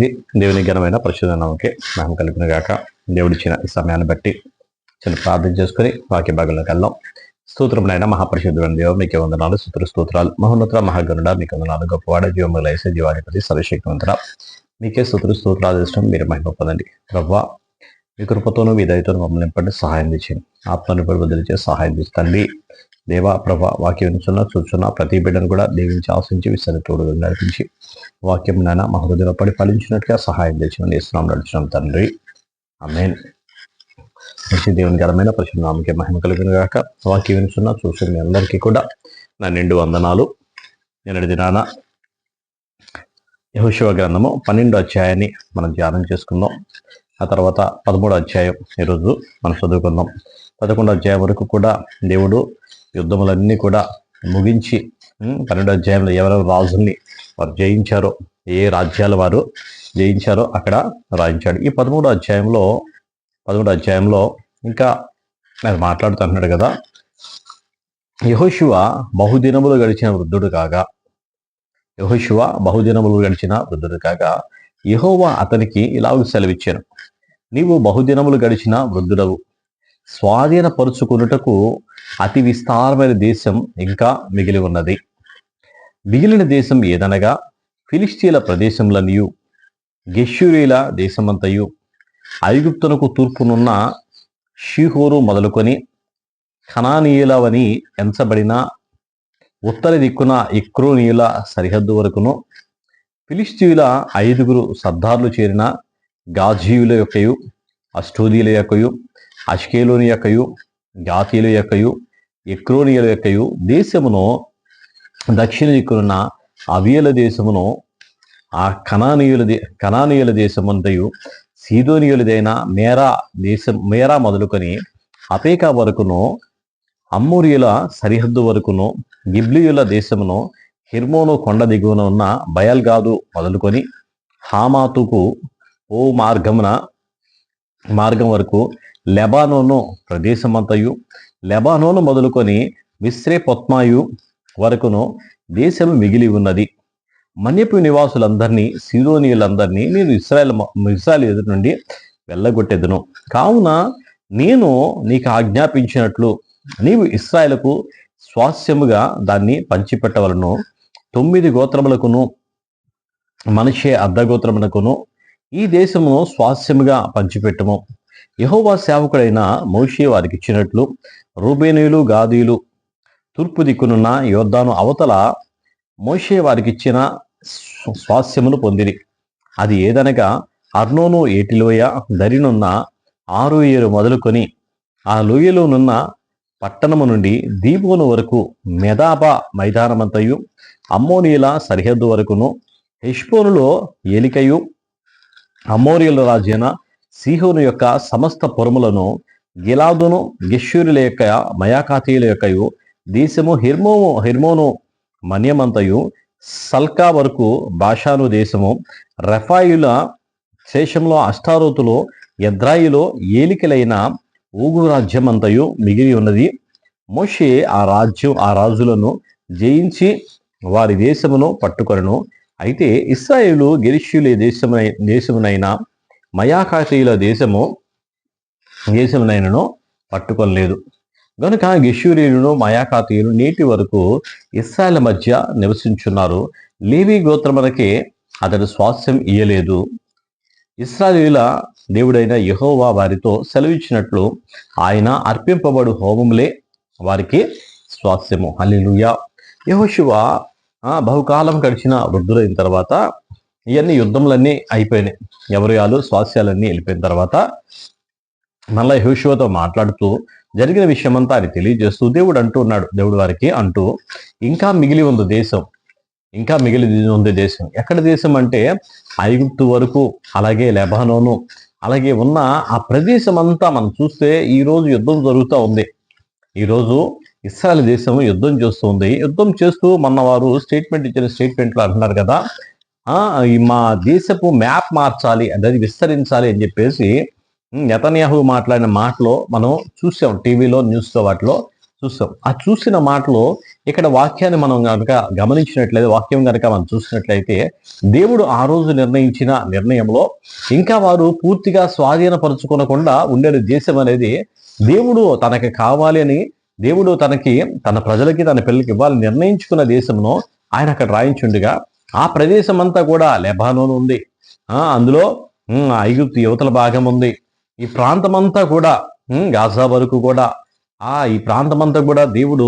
మంచిది దేవుని ఘనమైన పరిశుద్ధ నామకే మనం కలిపిన గాక. దేవుడిచ్చిన ఈ సమయాన్ని బట్టి చిన్న ప్రార్థన చేసుకుని వాక్య భాగంలోకి వెళ్దాం. స్తోత్రములైన మహాపరిశుద్ధుడు దేవ మీకే వందనాలు స్తోత్ర స్తోత్రాలు. మహోన్నత మహాగరుడ మీకు వందనాలు. గొప్పవాడ జీవములైసే జీవాధిపతి సర్వశక్తివంతుడ. మీకే స్తోత్ర స్తోత్రాలు ఇష్టం మీరు మహిమ పొందండి. ప్రవ్వా మీ కృపతోనూ మీ దయతోనూ మమ్మల్ని నింపండి సహాయం తెచ్చింది ఆత్మను బదులు చేసి సహాయం తెస్తండి దేవా ప్రభ వాక్యం వినుచున్న చూచున్న ప్రతి బిడ్డను కూడా దీవించి ఆశించి విసరి నడిపించి వాక్యం నాన్న మా హృదయంలో పడి ఫలించినట్టుగా సహాయం చేసిన ఇస్తున్నాం నడుచున్నాం తండ్రి. ఆమేన్. మంచి దేవుని ఘనమైన పరిశుభ్రామకి మహిమ కలిగిన గాక. వాక్యం వినుచున్న చూసిన మీ అందరికీ కూడా నా నిండు వందనాలు. నిన్నటి దినాన యహుశివ గ్రంథము పన్నెండు అధ్యాయాన్ని మనం ధ్యానం చేసుకుందాం. ఆ తర్వాత పదమూడు అధ్యాయం ఈరోజు మనం చదువుకుందాం. పదకొండు అధ్యాయం వరకు కూడా దేవుడు యుద్ధములన్నీ కూడా ముగించి ఉమ్, పన్నెండు అధ్యాయంలో ఎవరెవరు రాజుల్ని వారు జయించారో ఏ రాజ్యాల వారు జయించారో అక్కడ రాయించాడు. ఈ పదమూడు అధ్యాయంలో పదమూడు అధ్యాయంలో ఇంకా నేను మాట్లాడుతున్నాడు కదా యహోశివ బహుదినములు గడిచిన వృద్ధుడు కాగా యహోశివ బహుదినములు గడిచిన వృద్ధుడు కాగా యహోవా అతనికి ఇలాగ సెలవిచ్చాను. నీవు బహుదినములు గడిచిన వృద్ధుడవు. స్వాధీనపరుచుకున్నటకు అతి విస్తారమైన దేశం ఇంకా మిగిలి ఉన్నది. మిగిలిన దేశం ఏదనగా ఫిలిస్టీల ప్రదేశంలనియు గెష్యూరీల దేశమంతయు ఐగుప్తునకు తూర్పునున్న షీహోరు మొదలుకొని ఖనానీయులవని ఎంచబడిన ఉత్తర దిక్కున ఇక్రోనీయుల సరిహద్దు వరకును ఫిలిస్తీయుల ఐదుగురు సర్దార్లు చేరిన గాజీయుల యొక్కయు అష్టోదీల యొక్కయు అష్కేలోని యొక్కయు గాతీయుల యొక్కయు ఎక్రోనియల యొక్కయు దేశమును దక్షిణ దిక్కునున్న అవియల దేశమును ఆ కణానీయుల దే కణానీయుల దేశమంతయు సీదోనియులదైన మేరా దేశం మేరా మొదలుకొని అపేకా వరకును అమ్మూరియుల సరిహద్దు వరకును గిబ్లియుల దేశమును హిర్మోను కొండ దిగువన ఉన్న బయల్గాదు మొదలుకొని హామాతుకు ఓ మార్గమున మార్గం వరకు లెబానోను ప్రదేశమంతయు లెబానోను మొదలుకొని మిస్రే పొత్మాయు వరకును దేశము మిగిలి ఉన్నది. మన్యపు నివాసులందరినీ సిరోనియులందరినీ నేను ఇస్రాయల్ ఇస్రాయల్ ఎదురు నుండి వెళ్ళగొట్టెదను. కావున నేను నీకు ఆజ్ఞాపించినట్లు నీవు ఇస్రాయలకు స్వాస్యముగా దాన్ని పంచిపెట్టవలను. తొమ్మిది గోత్రములకును మనిషే అర్ధగోత్రమునకును ఈ దేశమును స్వాస్యముగా పంచిపెట్టము. యహోవా సేవకుడైన మోషే వారికి ఇచ్చినట్లు రూబేనీయులు గాదీలు తూర్పు దిక్కునున్న యోద్ధాను అవతల మోషే వారికి ఇచ్చిన స్వాస్యమును పొందిరి. అది ఏదనగా అర్నోను ఏటిలోయ దరినున్న ఆరు ఏరు మొదలుకొని ఆ లోయలోనున్న పట్టణము నుండి దీపోను వరకు మెదాబా మైదానమంతయు అమ్మోనీల సరిహద్దు వరకును హెష్పోనులో ఏలికయు అమోరియల రాజైన సీహోను యొక్క సమస్త పొరములను గిలాదును గెష్యూరుల యొక్క మయాకాతీయుల యొక్కయు దేశము హిర్మోము హిర్మోను మన్యమంతయు సల్కా వరకు భాషాను దేశము రఫాయుల శేషంలో అష్టారోతులో ఎద్రాయిలో ఏలికలైన ఊగు రాజ్యం అంతయు మిగిలి ఉన్నది. మోషే ఆ రాజ్యం ఆ రాజులను జయించి వారి దేశమును పట్టుకొనను. అయితే ఇస్రాయేలు గెరిష్యులే దేశమునై దేశమునైన మయాకాతీయుల దేశము దేశమునైనను పట్టుకొనలేదు. గనుక గెషూరీయులను మయాకాతీయులు నేటి వరకు ఇస్రాయల్ మధ్య నివసించున్నారు. లేవి గోత్రమునకే అతడు స్వాస్థ్యం ఇయ్యలేదు. ఇస్రాయేలీల దేవుడైన యహోవా వారితో సెలవిచ్చినట్లు ఆయన అర్పింపబడు హోమములే వారికి స్వాస్థ్యము హల్లెలూయా. యహోశివ ఆ బహుకాలం గడిచిన వృద్ధులైన తర్వాత ఇవన్నీ యుద్ధములన్నీ అయిపోయినాయి. ఎవరియాలు స్వాస్యాలన్నీ వెళ్ళిపోయిన తర్వాత మళ్ళా యెహోషువతో మాట్లాడుతూ జరిగిన విషయమంతా అని తెలియజేస్తూ దేవుడు అంటూ ఉన్నాడు. దేవుడు వారికి అంటూ ఇంకా మిగిలి ఉంది దేశం. ఇంకా మిగిలి ఉంది దేశం. ఎక్కడ దేశం అంటే ఐగుప్తు వరకు అలాగే లెబానోను అలాగే ఉన్న ఆ ప్రదేశం అంతా మనం చూస్తే ఈరోజు యుద్ధం జరుగుతూ ఉంది. ఈరోజు ఇస్రాయల్ దేశం యుద్ధం చేస్తుంది యుద్ధం చేస్తూ మొన్న వారు స్టేట్మెంట్ ఇచ్చిన స్టేట్మెంట్లు అంటున్నారు కదా మా దేశపు మ్యాప్ మార్చాలి అనేది విస్తరించాలి అని చెప్పేసి నెతన్యాహు మాట్లాడిన మాటలో మనం చూసాం టీవీలో న్యూస్లో వాటిలో చూస్తాం ఆ చూసిన మాటలో ఇక్కడ వాక్యాన్ని మనం కనుక గమనించినట్లయితే వాక్యం కనుక మనం చూసినట్లయితే దేవుడు ఆ రోజు నిర్ణయించిన నిర్ణయంలో ఇంకా వారు పూర్తిగా స్వాధీనపరచుకోనకుండా ఉండే దేశం అనేది దేవుడు తనకి కావాలి అని దేవుడు తనకి తన ప్రజలకి తన పిల్లలకి ఇవ్వాలని నిర్ణయించుకున్న దేశంలో ఆయన అక్కడ రాయించుండగా ఆ ప్రదేశం అంతా కూడా లెబానోన్ ఉంది అందులో ఐగుప్తు యువతల భాగం ఉంది. ఈ ప్రాంతం అంతా కూడా గాజా వరకు కూడా ఆ ఈ ప్రాంతం అంతా కూడా దేవుడు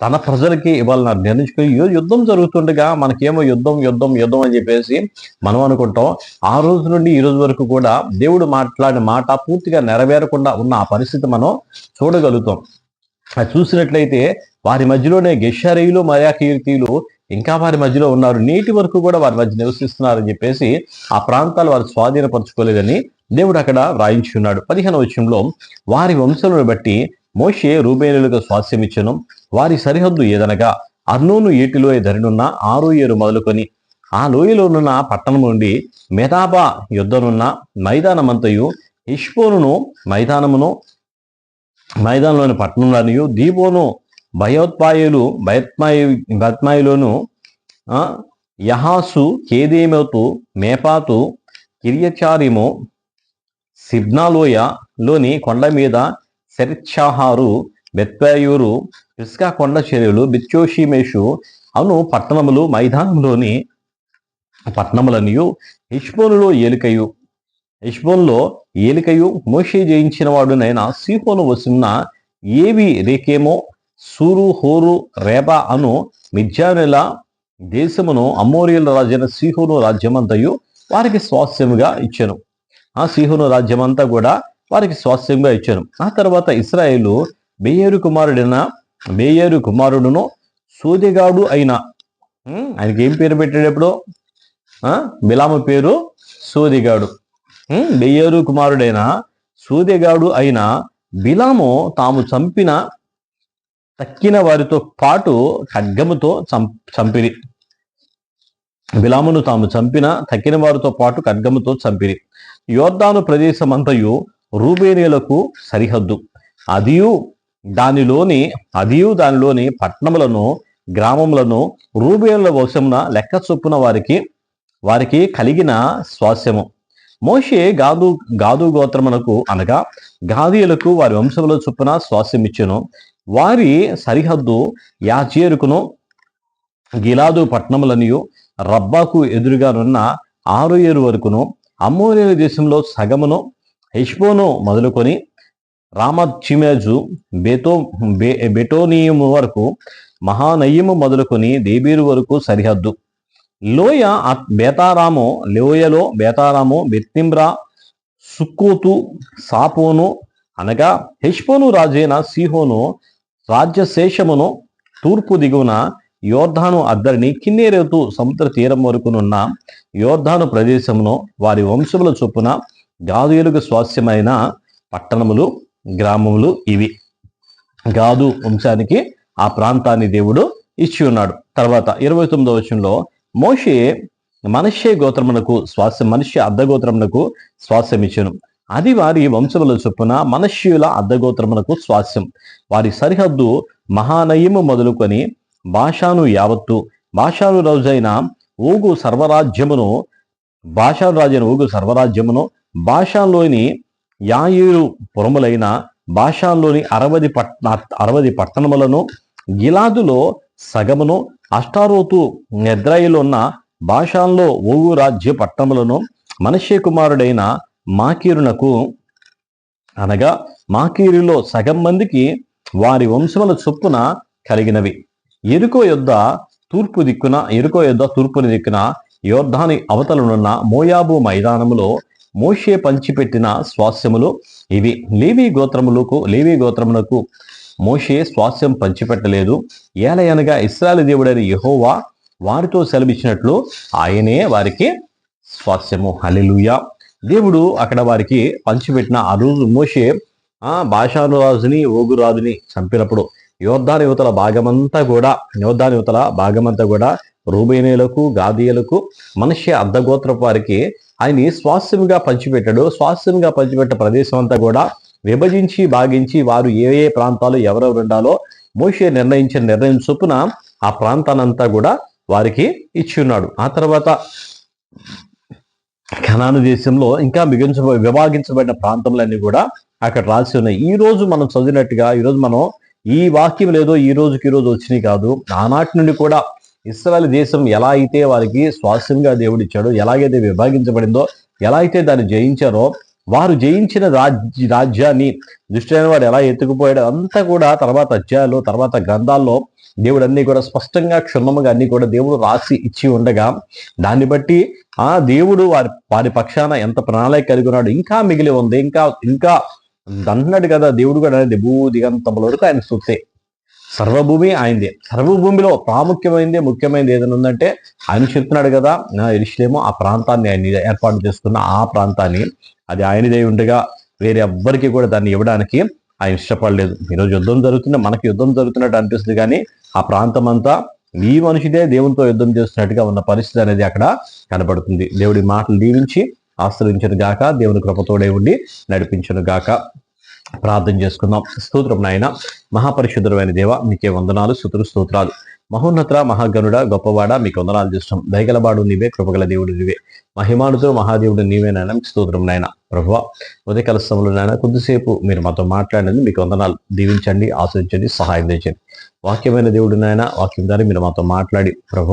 తన ప్రజలకి ఇవాళ నిర్ణయించుకుని యుద్ధం జరుగుతుండగా మనకేమో యుద్ధం యుద్ధం యుద్ధం అని చెప్పేసి మనం అనుకుంటాం. ఆ రోజు నుండి ఈ రోజు వరకు కూడా దేవుడు మాట్లాడిన మాట పూర్తిగా నెరవేరకుండా ఉన్న ఆ పరిస్థితి మనం చూడగలుగుతాం. అది చూసినట్లయితే వారి మధ్యలోనే గెషరీలు మర్యాకీర్తీలు ఇంకా వారి మధ్యలో ఉన్నారు. నేటి వరకు కూడా వారి మధ్య నివసిస్తున్నారని చెప్పేసి ఆ ప్రాంతాలు వారు స్వాధీనపరచుకోలేదని దేవుడు అక్కడ వ్రాయించి ఉన్నాడు. పదిహేను వచ్చంలో వారి వంశములను బట్టి మోషే రూబేనులకు స్వాస్యం ఇచ్చను. వారి సరిహద్దు ఏదనగా అర్నోను ఏటిలోయ ధరినున్న ఆరు ఏరు మొదలుకొని ఆ లోయలోనున్న పట్టణం నుండి మెదాబా యుద్ధనున్న మైదానమంతయు ఇష్పోనును మైదానమును మైదానంలోని పట్టణంలోనియు దీబోను భయోత్పాయులు భయత్మాయి భయత్మాయిలోను యహాసు కేదేమోతు మేపాతు కిరియచారిము సిబ్నాలోయలోని కొండ మీద శరిత్షాహారు బెత్వాయూరు ఇస్కా కొండ చర్యలు బిచ్చోషిమేషు అను పట్టణములు మైదానంలోని పట్టణములనియు హిష్బోనులో ఏలికయు హిష్బోన్లో ఏలికయు మోషే జయించిన వాడునైన సీహోను వస్తున్న ఏవి రేకేమో సూరు హోరు రేబా అను మిథ్యానుల దేశమును అమ్మోరియల రాజైన సిహోను రాజ్యమంతయు వారికి స్వాస్థ్యముగా ఇచ్చాను. ఆ సిహోను రాజ్యమంతా కూడా వారికి స్వాస్థ్యంగా ఇచ్చాను. ఆ తర్వాత ఇస్రాయేలు బేయేరు కుమారుడైన బేయేరు కుమారుడును సూదిగాడు అయిన ఆయనకి ఏం పేరు పెట్టేటప్పుడు? ఆ బిలాము పేరు సూదిగాడు. ఉం, కుమారుడైన సూదిగాడు అయిన బిలాము తాము చంపిన తక్కిన వారితో పాటు ఖడ్గముతో చంపిరి. బిలామును తాము చంపిన తక్కిన వారితో పాటు ఖడ్గముతో చంపిరి. యోర్దాను ప్రదేశమంతయు రూబేనీలకు సరిహద్దు. అదియు దానిలోని అదియు దానిలోని పట్టణములను గ్రామములను రూబేనుల వంశమున లెక్క చొప్పున వారికి వారికి కలిగిన స్వాస్యము. మోషే గాదు గాదు గోత్రమునకు అనగా గాదీయులకు వారి వంశముల చొప్పున స్వాస్యం ఇచ్చెను వారి సరిహద్దు యాచేరుకును గిలాదు పట్టణములనియు రబ్బాకు ఎదురుగానున్న ఆరు ఏరు వరకును అమ్మోరియల దేశంలో సగమును హెష్బోను మొదలుకొని రామత్ చిమేజు బెతో బె బెటోనియము వరకు మహానయ్యము మొదలుకొని దేబీరు వరకు సరిహద్దు. లోయ బేతారాము లోయలో బేతారాము బెత్తింబ్రా సుక్కోతు సాపోను అనగా హెష్బోను రాజైన సిహోను రాజ్యశేషమును తూర్పు దిగువన యోర్ధాను అద్దరిని కిన్నెరేతు సముద్ర తీరం వరకునున్న యోర్ధాను ప్రదేశమును వారి వంశముల చొప్పున గాదుయులకు స్వాస్యమైన పట్టణములు గ్రామములు ఇవి. గాదు వంశానికి ఆ ప్రాంతాన్ని దేవుడు ఇచ్చి ఉన్నాడు. తర్వాత ఇరవై తొమ్మిదవ వచనంలో మోషే మనష్యే గోత్రమునకు స్వాస్యం మనుష్య అర్ధగోత్రమునకు స్వాస్యం ఇచ్చాను అది వారి వంశముల చొప్పున మనష్యుల అర్ధగోత్రములకు స్వాస్యం. వారి సరిహద్దు మహానయము మొదలుకొని భాషాను యావత్తు భాషాను రోజైన ఊగు సర్వరాజ్యమును భాషాను రాజైన ఊగు సర్వరాజ్యమును భాషలోని యాయూరు పురములైన భాషాల్లోని అరవది పట్న అరవది పట్టణములను గిలాదులో సగమును అష్టారోతు నిద్రాయిలో ఉన్న భాషల్లో ఓగు రాజ్య పట్టణములను మనుష్య కుమారుడైన మాకీరునకు అనగా మాకీరులో సగం మందికి వారి వంశముల చొప్పున కలిగినవి. ఎరుకో యొద్ద తూర్పు దిక్కున ఎరుకో యొద్ద తూర్పుని దిక్కున యోర్ధాని అవతలనున్న మోయాబు మైదానములో మోషే పంచిపెట్టిన స్వాస్యములు ఇవి. లేవీ గోత్రములకు లేవీ గోత్రములకు మోషే స్వాస్యం పంచిపెట్టలేదు. ఏలయనగా ఇస్రాయల్ దేవుడైన యహోవా వారితో సెలవిచ్చినట్లు ఆయనే వారికి స్వాస్యము. హలిలుయా దేవుడు అక్కడ వారికి పంచిపెట్టిన ఆ రోజు మోషే ఆ భాషానురాజుని ఓగురాజుని చంపినప్పుడు యోద్ధాని యువతల భాగమంతా కూడా యోద్ధాని యువతల భాగమంతా కూడా రూబేనేలకు గాదీయులకు మనుష్య అర్ధగోత్రపు వారికి ఆయన స్వాస్థ్యముగా పంచిపెట్టాడు. స్వాస్థ్యముగా పంచిపెట్ట ప్రదేశం అంతా కూడా విభజించి భాగించి వారు ఏ ఏ ప్రాంతాలు ఎవరెవరు ఉండాలో మోషే నిర్ణయించిన నిర్ణయం చొప్పున ఆ ప్రాంతానంతా కూడా వారికి ఇచ్చి ఉన్నాడు. ఆ తర్వాత కనాను దేశంలో ఇంకా మిగించ విభాగించబడిన ప్రాంతంలన్నీ కూడా అక్కడ రాసి ఉన్నాయి. ఈ రోజు మనం చదివినట్టుగా ఈరోజు మనం ఈ వాక్యం లేదో ఈ రోజుకి ఈ రోజు వచ్చినాయి కాదు. ఆనాటి నుండి కూడా ఇస్రాయల్ దేశం ఎలా అయితే వారికి స్వాస్యంగా దేవుడు ఇచ్చాడో ఎలాగైతే విభాగించబడిందో ఎలా అయితే దాన్ని జయించారో వారు జయించిన రాజ్య రాజ్యాన్ని దుష్టైన వాడు ఎలా ఎత్తుకుపోయాడో అంతా కూడా తర్వాత అధ్యాయాలు తర్వాత గ్రంథాల్లో దేవుడు అన్ని కూడా స్పష్టంగా క్షుణ్ణముగా అన్ని కూడా దేవుడు రాసి ఇచ్చి ఉండగా దాన్ని బట్టి ఆ దేవుడు వారి వారి పక్షాన ఎంత ప్రణాళిక కలిగి ఉన్నాడు ఇంకా మిగిలి ఉంది. ఇంకా ఇంకా అంటున్నాడు కదా దేవుడు కూడా అనేది భూ దిగంతముల వరకు ఆయన చూస్తే సర్వభూమి ఆయనదే. సర్వభూమిలో ప్రాముఖ్యమైనది ముఖ్యమైనది ఏదైనా ఉందంటే ఆయన చెప్తున్నాడు కదా నా ఆ ప్రాంతాన్ని ఆయన ఏర్పాటు చేసుకున్న ఆ ప్రాంతాన్ని. అది ఆయనదే ఉండగా వేరే ఎవ్వరికి కూడా దాన్ని ఇవ్వడానికి ఆయన ఇష్టపడలేదు. ఈరోజు యుద్ధం జరుగుతున్న మనకి యుద్ధం జరుగుతున్నట్టు అనిపిస్తుంది కానీ ఆ ప్రాంతం అంతా ఈ మనిషిదే దేవునితో యుద్ధం చేస్తున్నట్టుగా ఉన్న పరిస్థితి అనేది అక్కడ కనబడుతుంది. దేవుడి మాటలు దీవించి ఆశ్రయించను గాక దేవుని కృపతోడే ఉండి నడిపించను గాక. ప్రార్థన చేసుకుందాం. స్తోత్రం నాయన మహాపరిశుద్ధమైన దేవ మీకే వందనాలు సుతులు స్తోత్రాలు. మహోన్నత మహాగనుడ గొప్పవాడ మీకు వందనాలు చేస్తాం దయగలవాడు నీవే కృపగల దేవుడు నీవే. మహిమానుతో మహాదేవుడు నీవే నాయన. మీకు స్తోత్రం నాయన. ప్రభు ఉదయకాల సమయంలో నాయన కొద్దిసేపు మీరు మాతో మాట్లాడినందుకు మీకు వందనాలు. దీవించండి ఆశ్రయించండి సహాయం తెచ్చండి వాక్యమైన దేవుడు నాయన వాక్యం ద్వారా మీరు మాతో మాట్లాడి ప్రభు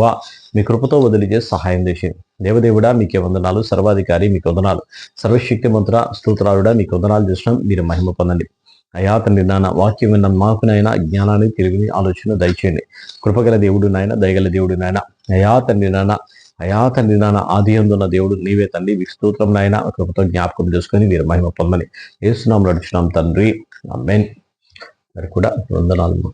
మీ కృపతో వదిలిచే సహాయం చేసింది దేవదేవుడా మీకే వందనాలు. సర్వాధికారి మీకు వందనాలు. సర్వశక్తి మంత్ర స్తోత్రాలుడా మీకు వందనాలు చేసినాం మీరు మహిమ పొందండి. అయా తండ్రి నాన్న వాక్యం విన్న మాకునైనా జ్ఞానాన్ని తెలివిని ఆలోచన దయచేయండి. కృపగల దేవుడు నాయన దయగల దేవుడు నాయన. అయా తండ్రి నాన్న అయా తండ్రి నాన్న ఆది అందున్న దేవుడు నీవే తండ్రి. విస్తృతం నాయన. కృపతో జ్ఞాపకం చేసుకొని మీరు మహిమ పొందని ఏసునాం నడుచున్నాం తండ్రి. అమ్మేన్ మరి కూడా వందనాలు.